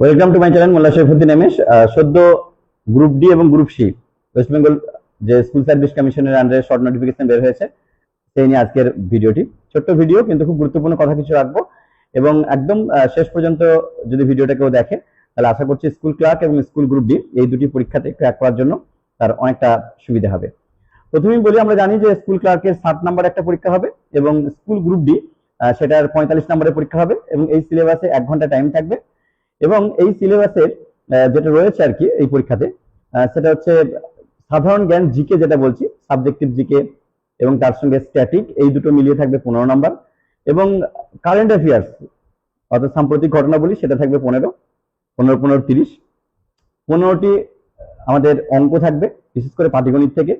Welcome to my channel Molla Sharifuddin MS সদ্য group D এবং group C West Bengal যে school service কমিশনের আন্ডারে শর্ট নোটিফিকেশন বের হয়েছে, সেই নিয়ে আজকের ভিডিওটি। ছোট্ট ভিডিও, কিন্তু খুব গুরুত্বপূর্ণ কথা কিছু রাখব। এবং একদম শেষ পর্যন্ত যদি ভিডিওটা কেউ দেখে, তাহলে আশা করছি স্কুল ক্লার্ক এবং স্কুল গ্রুপ ডি এই দুটি পরীক্ষাতে ক্র্যাক করার জন্য তার অনেকটা সুবিধা হবে। প্রথমেই বলি, আমরা জানি যে স্কুল ক্লার্কের সাত নাম্বার একটা পরীক্ষা হবে এবং স্কুল গ্রুপ ডি সেটার পঁয়তাল্লিশ নম্বরের পরীক্ষা হবে এবং এই সিলেবাসে এক ঘণ্টা টাইম থাকবে। এবং এই সিলেবাসের যেটা রয়েছে আর কি এই পরীক্ষাতে সেটা হচ্ছে সাধারণ জ্ঞান জিকে যেটা বলছি সাবজেক্টিভ জিকে এবং তার সঙ্গে স্ট্যাটিক এই দুটো মিলিয়ে থাকবে পনেরো নাম্বার। এবং কারেন্ট অ্যাফেয়ার্স অর্থাৎ সাম্প্রতিক ঘটনা বলি, সেটা থাকবে পনেরো পনেরো পনেরো, তিরিশ। পনেরোটি আমাদের অঙ্ক থাকবে, বিশেষ করে পাটিগণিত থেকে,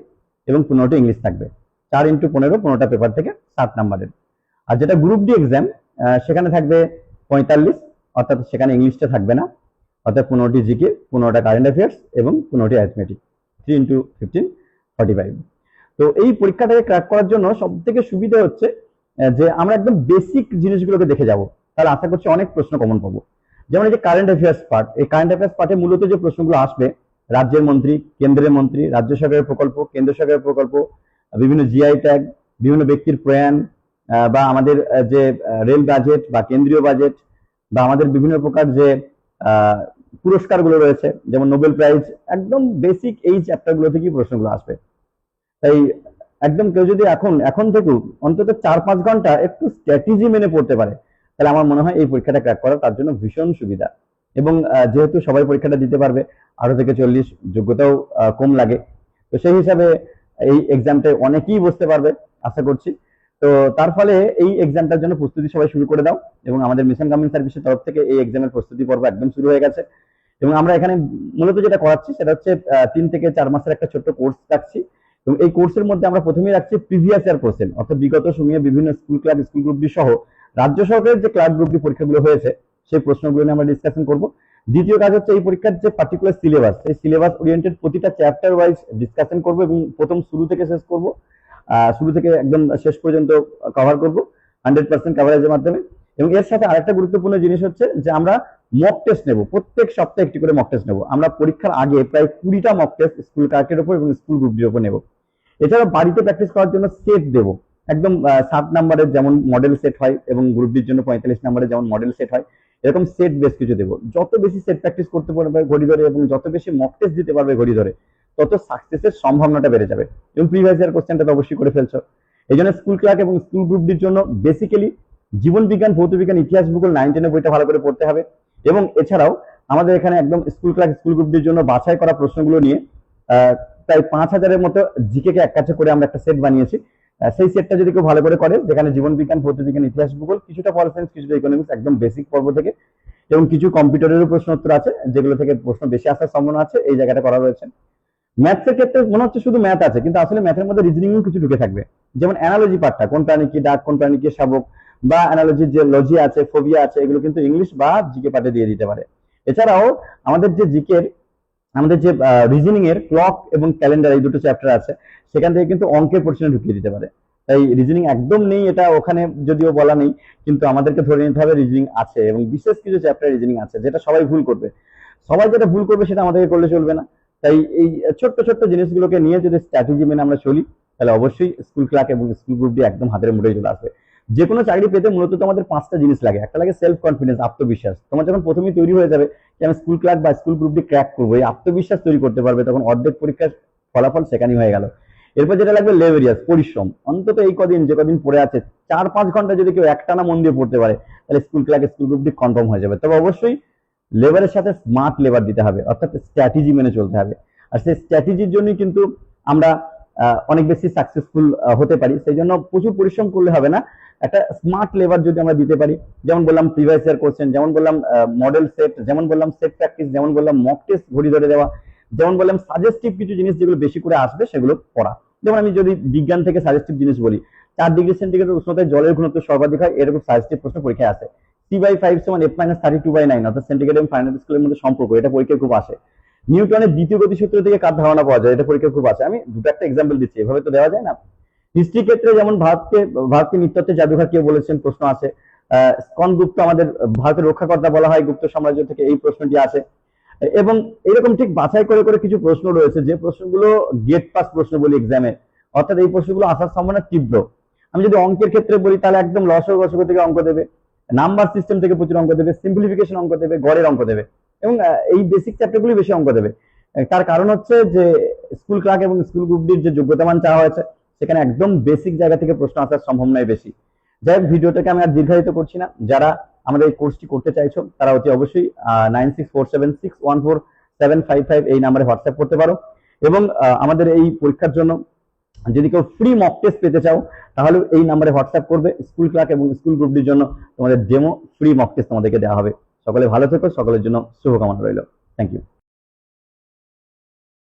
এবং পনেরোটি ইংলিশ থাকবে। চার ইন্টু পনেরো, পনেরোটা পেপার থেকে সাত নাম্বারের। আর যেটা গ্রুপ ডি এক্সাম সেখানে থাকবে পঁয়তাল্লিশ অর্থাৎ সেখানে ইংলিশটা থাকবে না। অর্থাৎ পনেরোটি জিকে, পনেরোটা কারেন্ট অ্যাফেয়ার্স এবং পনেরোটি arithmetic three into fifteen forty five তো এই পরীক্ষাটাকে ক্র্যাক করার জন্য সব থেকে সুবিধা হচ্ছে যে আমরা একদম বেসিক জিনিসগুলোকে দেখে যাব। তাহলে আশা করছি অনেক প্রশ্ন কমন পাবো। যেমন এই যে কারেন্ট অ্যাফেয়ার্স পার্ট এই কারেন্ট অ্যাফেয়ার্স পার্টে মূলত যে প্রশ্নগুলো আসবে, রাজ্যের মন্ত্রী, কেন্দ্রের মন্ত্রী, রাজ্য সরকারের প্রকল্প, কেন্দ্র সরকারের প্রকল্প, বিভিন্ন জিআই ট্যাগ বিভিন্ন ব্যক্তির প্রয়াণ বা আমাদের যে রেল বাজেট বা কেন্দ্রীয় বাজেট বা আমাদের বিভিন্ন প্রকার যে পুরস্কারগুলো রয়েছে, যেমন নোবেল প্রাইজ, একদম বেসিক এই চ্যাপ্টারগুলো থেকেই প্রশ্নগুলো আসবে। তাই একদম কেউ যদি এখন এখন থেকেও অন্তত চার পাঁচ ঘণ্টা একটু স্ট্র্যাটেজি মেনে পড়তে পারে, তাহলে আমার মনে হয় এই পরীক্ষাটা ক্র্যাক করা তার জন্য ভীষণ সুবিধা। এবং যেহেতু সবাই পরীক্ষাটা দিতে পারবে আঠারো থেকে চল্লিশ যোগ্যতাও কম লাগে। তো সেই হিসাবে এই এক্সামটা অনেকেই বসতে পারবে, আশা করছি। তো তার ফলে এই এক্সামটার জন্য প্রস্তুতি সবাই শুরু করে দাও এবং আমাদের মিশন গভর্নমেন্ট সার্ভিসের তরফ থেকে এই এক্সামের প্রস্তুতি পর্ব একদম শুরু হয়ে গেছে। এবং আমরা এখানে মূলত যেটা করাচ্ছি সেটা হচ্ছে তিন থেকে চার মাসের একটা ছোট্ট কোর্স রাখছি। এবং এই কোর্সের মধ্যে আমরা প্রথমেই রাখছি প্রিভিয়াস ইয়ার কোশ্চেন অর্থাৎ বিগত সময়ে বিভিন্ন স্কুল ক্লাব স্কুল গ্রুপ সহ রাজ্য সরকারের যে ক্লাব গ্রুপ পরীক্ষাগুলো হয়েছে, সেই প্রশ্নগুলো নিয়ে আমরা ডিসকাশন করব। দ্বিতীয় কাজ হচ্ছে এই পরীক্ষার যে পার্টিকুলার সিলেবাস সেই সিলেবাস ওরিয়েন্টেড প্রতিটা চ্যাপ্টার ওয়াইজ ডিসকাশন করব এবং প্রথম শুরু থেকে শেষ করব। শুরু থেকে একদম শেষ পর্যন্ত কভার করব হান্ড্রেড পার্সেন্ট কভারেজের মাধ্যমে। এবং এর সাথে আরেকটা গুরুত্বপূর্ণ জিনিস হচ্ছে যে আমরা মক টেস্ট নেব, প্রত্যেক সপ্তাহে একটি করে মক টেস্ট নেব। আমরা পরীক্ষার আগে প্রায় কুড়িটা মক টেস্ট স্কুল কার্কের উপর এবং স্কুল গ্রুপটির উপর নেব। এছাড়া বাড়িতে প্র্যাকটিস করার জন্য সেট দেব। একদম সাত নাম্বারের যেমন মডেল সেট হয় এবং গ্রুপ ডির জন্য পঁয়তাল্লিশ নাম্বারের যেমন মডেল সেট হয়, এরকম সেট বেশ কিছু দেবো। যত বেশি সেট প্র্যাকটিস করতে পারবে ঘড়ি ধরে এবং যত বেশি মক টেস্ট দিতে পারবে ঘড়ি ধরে তত সাকসেসের সম্ভাবনাটা বেড়ে যাবে। এবং প্রিভিয়াস ইয়ার কোশ্চেনটা তো অবশ্যই করে ফেলছো। এই জন্য স্কুল ক্লার্ক এবং স্কুল গ্রুপ ডির জন্য বেসিক্যালি জীবন বিজ্ঞান, ভৌত বিজ্ঞান, ইতিহাস, ভূগোল নাইন টেনের বইটা ভালো করে পড়তে হবে। এবং এছাড়াও আমাদের এখানে একদম স্কুল ক্লাস স্কুল গ্রুপদের জন্য বাছাই করা প্রশ্নগুলো নিয়ে প্রায় পাঁচ হাজারের মতো জিকে কে এক কাছে করে আমরা একটা সেট বানিয়েছি। সেই সেটটা যদি কেউ ভালো করে করে, যেখানে জীবন বিজ্ঞান, ভৌত বিজ্ঞান, ইতিহাস, ভূগোল, কিছুটা পল সায়েন্স কিছুটা ইকোনমিক্স একদম বেসিক পর্ব থেকে, এবং কিছু কম্পিউটারেরও প্রশ্ন উত্তর আছে, যেগুলো থেকে প্রশ্ন বেশি আসার সম্ভাবনা আছে, এই জায়গাটা করা রয়েছে। ম্যাথসের ক্ষেত্রে মনে হচ্ছে শুধু ম্যাথ আছে, কিন্তু আসলে ম্যাথের মধ্যে রিজনিংও কিছু ঢুকে থাকবে। যেমন অ্যানালজি পার্টটা কোন প্রাণী কি ডাক, কোন প্রাণী কি শাবক, বা অ্যানালজির যে লজি আছে ফোবিয়া আছে, এগুলো কিন্তু ইংলিশ বা জিকে পার্টে দিয়ে দিতে পারে। এছাড়াও আমাদের যে জিকের আমাদের যে রিজনিং এর ক্লক এবং ক্যালেন্ডার এই দুটো চ্যাপ্টার আছে, সেখান থেকে কিন্তু অঙ্কের পোর্শনে ঢুকিয়ে দিতে পারে। তাই রিজনিং একদম নেই এটা ওখানে যদিও বলা নেই, কিন্তু আমাদেরকে ধরে নিতে হবে রিজনিং আছে এবং বিশেষ কিছু চ্যাপ্টার রিজনিং আছে, যেটা সবাই ভুল করবে। সবাই যেটা ভুল করবে সেটা আমাদেরকে করলে চলবে না। তাই এই ছোট্ট ছোট্ট জিনিসগুলোকে নিয়ে যদি স্ট্র্যাটেজি মেনে আমরা চলি, তাহলে অবশ্যই স্কুল ক্লার্ক এবং স্কুল গ্রুপ দিয়ে একদম হাতের মুঠোয় চলে আসবে। যে কোনো চাকরি পেতে মূলত তো আমাদের পাঁচটা জিনিস লাগে। একটা লাগে সেলফ কনফিডেন্স আত্মবিশ্বাস। তোমার যখন প্রথমেই তৈরি হয়ে যাবে যে আমি স্কুল ক্লার্ক বা স্কুল গ্রুপ দিয়ে ক্র্যাক করব, এই আত্মবিশ্বাস তৈরি করতে পারবে, তখন অর্ধেক পরীক্ষার ফলাফল সেখানেই হয়ে গেল। এরপর যেটা লাগবে লেভেরিয়াস পরিশ্রম। অন্তত এই কদিন, যে কদিন পড়ে আছে, চার পাঁচ ঘণ্টা যদি কেউ একটানা মন দিয়ে পড়তে পারে, তাহলে স্কুল ক্লার্ক স্কুল গ্রুপ দিয়ে কনফার্ম হয়ে যাবে। তবে অবশ্যই লেবারের সাথে স্মার্ট লেবার দিতে হবে, অর্থাৎ স্ট্র্যাটেজি মেনে চলতে হবে। আর সেই স্ট্র্যাটেজির জন্যই কিন্তু আমরা অনেক বেশি সাকসেসফুল হতে পারি। সেই জন্য প্রচুর পরিশ্রম করলে হবে না। একটা স্মার্ট লেবার যদি আমরা দিতে পারি, যেমন বললাম প্রিভিয়াস ইয়ার কোশ্চেন যেমন বললাম মডেল সেট যেমন বললাম সেট প্র্যাকটিস যেমন বললাম মক টেস্ট ঘড়ি ধরে দেওয়া, যেমন বললাম সাজেস্টিভ কিছু জিনিস যেগুলো বেশি করে আসবে সেগুলো পড়া। যেমন আমি যদি বিজ্ঞান থেকে সাজেস্টিভ জিনিস বলি, চার ডিগ্রি সেন্টিগ্রেড উষ্ণতায় জলের ঘনত্ব সর্বাধিক হয়, এরকম সাজেস্টিভ প্রশ্ন পরীক্ষায় আসে। আসে। কার ধারণা পাওয়া যায়? এটা পরীক্ষা খুব আছে আমি দুটো একটা এক্সাম্পল দিচ্ছি দেওয়া যায় না। ক্ষেত্রে যেমন ভারতকে জাদুঘর কে বলেছেন, প্রশ্ন আছে কোন গুপ্ত আমাদের ভারতের রক্ষাকর্তা বলা হয়, গুপ্ত সাম্রাজ্য থেকে এই প্রশ্নটি আসে। এবং এরকম ঠিক বাছাই করে করে কিছু প্রশ্ন রয়েছে, যে প্রশ্নগুলো গেট পাস প্রশ্ন বলি এক্সামে অর্থাৎ এই প্রশ্নগুলো আসার সম্ভাবনা তীব্র। আমি যদি অঙ্কের ক্ষেত্রে বলি, তাহলে একদম লসক গসক থেকে অঙ্ক দেবে। নাম্বার সিস্টেম থেকে প্রচুর অঙ্ক দেবে, সিম্পলিফিকেশন অঙ্ক দেবে, গড়ের অঙ্ক দেবে এবং এই বেসিক চ্যাপ্টারগুলি বেশি অঙ্ক দেবে। তার কারণ হচ্ছে যে স্কুল ক্লার্ক এবং স্কুল গ্রুপটির যে যোগ্যতা মান চাওয়া হয়েছে, সেখানে একদম বেসিক জায়গা থেকে প্রশ্ন আসার সম্ভাবনাই বেশি। যাই হোক, ভিডিওটাকে আমি আর দীর্ঘায়িত করছি না। যারা আমাদের এই কোর্সটি করতে চাইছো, তারা অতি অবশ্যই nine six four seven six one four seven five five এই নাম্বারে হোয়াটসঅ্যাপ করতে পারো। এবং আমাদের এই পরীক্ষার জন্য যদি কেউ ফ্রি মক টেস্ট পেতে চাও, তাহলে এই নাম্বারে হোয়াটসঅ্যাপ করবে স্কুল ক্লার্ক এবং স্কুল গ্রুপটির জন্য তোমাদের ডেমো ফ্রি মক টেস্ট তোমাদেরকে দেওয়া হবে। সকলে ভালো থেকো, সকলের জন্য শুভকামনা রইল। Thank you